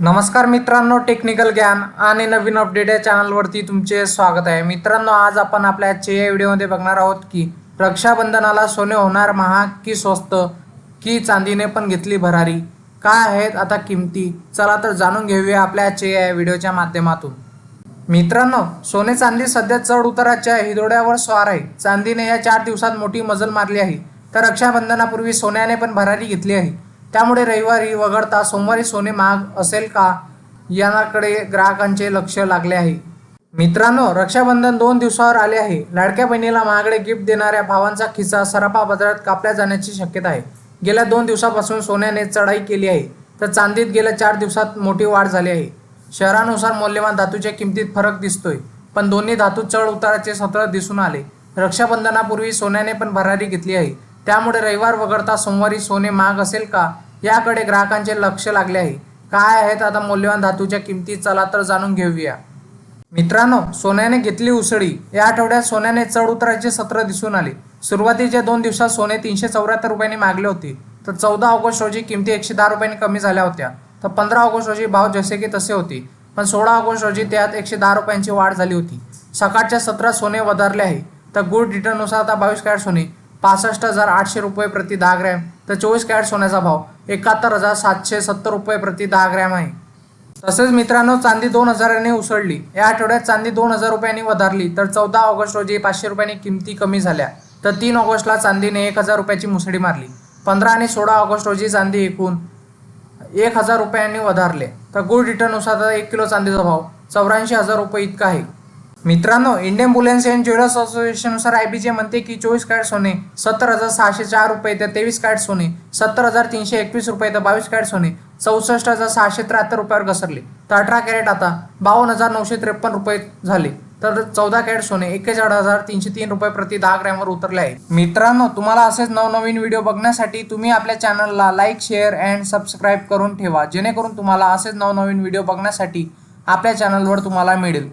नमस्कार मित्रांनो टेक्निकल ज्ञान आणि नवीन अपडेट या चॅनलवरती तुमचे स्वागत आहे. मित्रांनो आज आपण आपल्या आजच्या या व्हिडिओमध्ये बघणार आहोत की रक्षाबंधनाला सोने होणार महाग की स्वस्त की चांदीने पण घेतली भरारी. काय आहेत आता किमती? चला तर जाणून घेऊया आपल्या आजच्या या व्हिडिओच्या माध्यमातून. मित्रांनो सोने चांदी सध्या चढ उताराच्या हिदोड्यावर स्वार आहे. चांदीने या चार दिवसात मोठी मजल मारली आहे. तर रक्षाबंधनापूर्वी सोन्याने पण भरारी घेतली आहे. त्यामुळे रविवारी वगळता सोमवारी सोने महाग असेल का? याकडे ग्राहकांचे लक्ष लागले आहे. मित्रांनो रक्षाबंधन दोन दिवसावर आले आहे. लाडक्या बहिणीला महागडे गिफ्ट देणाऱ्या भावांचा खिस्सा सराफा बाजारात कापल्या जाण्याची शक्यता आहे. गेल्या दोन दिवसापासून सोन्याने चढाई केली आहे. तर चांदीत गेल्या चार दिवसात मोठी वाढ झाली आहे. शहरानुसार मौल्यवान धातूच्या किमतीत फरक दिसतोय पण दोन्ही धातू चढ उताराचे सतत दिसून आले. रक्षाबंधनापूर्वी सोन्याने पण भरारी घेतली आहे. त्यामुळे रविवार वगळता सोमवारी सोने महाग असेल का? याकडे ग्राहकांचे लक्ष लागले आहे. काय आहेत आता मौल्यवान धातूच्या किमती? चला तर जाणून घेऊया. मित्रांनो सोन्याने घेतली उसळी. या आठवड्यात सोन्याने चढ उतराचे सत्र दिसून आले. सुरुवातीच्या दोन दिवसात सोने तीनशे चौऱ्याहत्तर रुपयांनी मागले होते. तर चौदा ऑगस्ट रोजी किमती एकशे दहा रुपयांनी कमी झाल्या होत्या. तर पंधरा ऑगस्ट रोजी भाव जसे की तसे होते. पण सोळा ऑगस्ट रोजी त्यात एकशे दहा रुपयांची वाढ झाली होती. सकाळच्या सत्रात सोने वधारले आहे. तर गुड रिटर्ननुसार आता बावीस कॅरेट सोने पासष्ट हजार आठशे रुपये प्रति दहा ग्रॅम. तर चोवीस कॅरेट सोन्याचा भाव. एकाहत्तर हजार सातशे सत्तर रुपये प्रति दहा ग्रॅम आहे. तसेच मित्रांनो चांदी दोन हजारांनी उसळली. या आठवड्यात चांदी दोन हजार रुपयांनी वधारली. तर चौदा ऑगस्ट रोजी पाचशे रुपयांनी किमती कमी झाल्या. तर तीन ऑगस्टला चांदीने एक हजार रुपयाची मुसडी मारली. पंधरा आणि सोळा ऑगस्ट रोजी चांदी एकूण एक हजार रुपयांनी वधारले. तर गुड रिटर्ननुसार एक किलो चांदीचा भाव चौऱ्याऐंशी हजार रुपये इतका आहे. मित्रांनो इंडियन बुलेन्स अँड ज्वेलर्स असोसिएशननुसार आय बी जे म्हणते की चोवीस कॅरेट सोने सत्तर हजार सहाशे चार रुपये तर तेवीस कॅरेट सोने सत्तर हजार तीनशे एकवीस रुपये तर बावीस कॅरेट सोने चौसष्ट हजार सहाशे त्र्याहत्तर रुपयावर घसरले. तर अठरा कॅरेट आता बावन्न हजार नऊशे त्रेपन्न रुपये झाले. तर चौदा कॅरेट सोने एक्केचाळीस हजार तीनशे तीन रुपये प्रति दहा ग्रॅमवर उतरले आहे मित्रांनो तुम्हाला असेच नवनवीन व्हिडिओ बघण्यासाठी तुम्ही आपल्या चॅनलला लाईक शेअर अँड सबस्क्राईब करून ठेवा. जेणेकरून तुम्हाला असेच नवनवीन व्हिडिओ बघण्यासाठी आपल्या चॅनलवर तुम्हाला मिळेल.